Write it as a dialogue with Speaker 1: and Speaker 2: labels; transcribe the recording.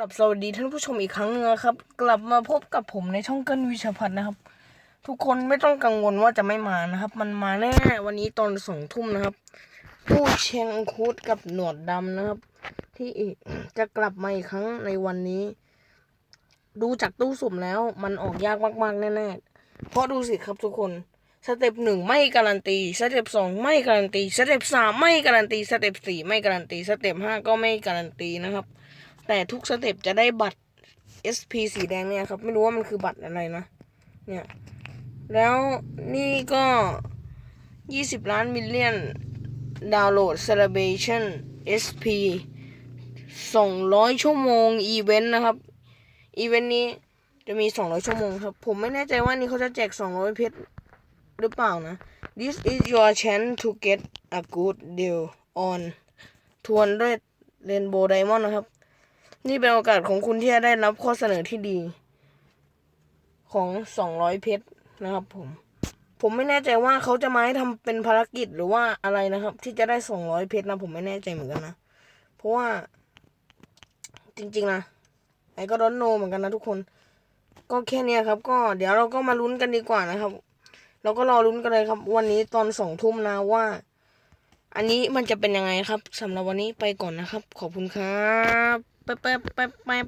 Speaker 1: ลับสวัสดีท่านผู้ชมอีกครั้งนึงนะครับ กลับมาพบกับผมในช่องเกินวิชาพัฒน์นะครับ ทุกคนไม่ต้องกังวลว่าจะไม่มานะครับ มันมาแน่วันนี้ตอนสองทุ่มนะครับ ผู้เชียงคูดกับหนวดดำนะครับ ที่จะกลับมาอีกครั้งในวันนี้ ดูจากตู้สุ่มแล้วมันออกยากมากๆแน่ๆเพราะดูสิครับทุกคนสเต็ปหนึ่งไม่การันตีสเต็ปสองไม่การันตีสเต็ปสามไม่การันตีสเต็ปสี่ไม่การันตีสเต็ปห้าก็ไม่การันตีนะครับ แต่ทุกสเต็ปจะได้บัตร SP สีแดงเนี่ยครับ ไม่รู้ว่ามันคือบัตรอะไรนะ เนี่ย แล้วนี่ก็ 20 ล้านมิลเลียนดาวน์โหลด Celebration SP 200 ชั่วโมงอีเวนต์นะครับ อีเวนต์นี้จะมี 200 ชั่วโมงครับ ผมไม่แน่ใจว่านี่เขาจะแจก 200 เพชรหรือเปล่านะ This is your chance to get a good deal on ทวนด้วย Rainbow Diamond นะครับ นี่เป็นโอกาสของคุณที่จะได้รับข้อเสนอที่ดี ของ200เพชรนะครับ ผม ผมไม่แน่ใจว่าเขาจะมาให้ทำเป็นภารกิจหรือว่าอะไรนะครับ ที่จะได้200เพชรนะผมไม่แน่ใจเหมือนกันนะ เพราะว่า จริง ๆนะไอ้ก็ดอนโนเหมือนกันนะทุกคน ก็แค่นี้ครับ ก็เดี๋ยวเราก็มาลุ้นกันดีกว่านะครับ เราก็รอลุ้นกันเลยครับ วันนี้ตอนสองทุ่มนะว่า อันนี้มันจะเป็นยังไงครับสำหรับวันนี้ไปก่อนนะครับ ขอบคุณครับแป๊บแป๊บแป๊บแป๊บ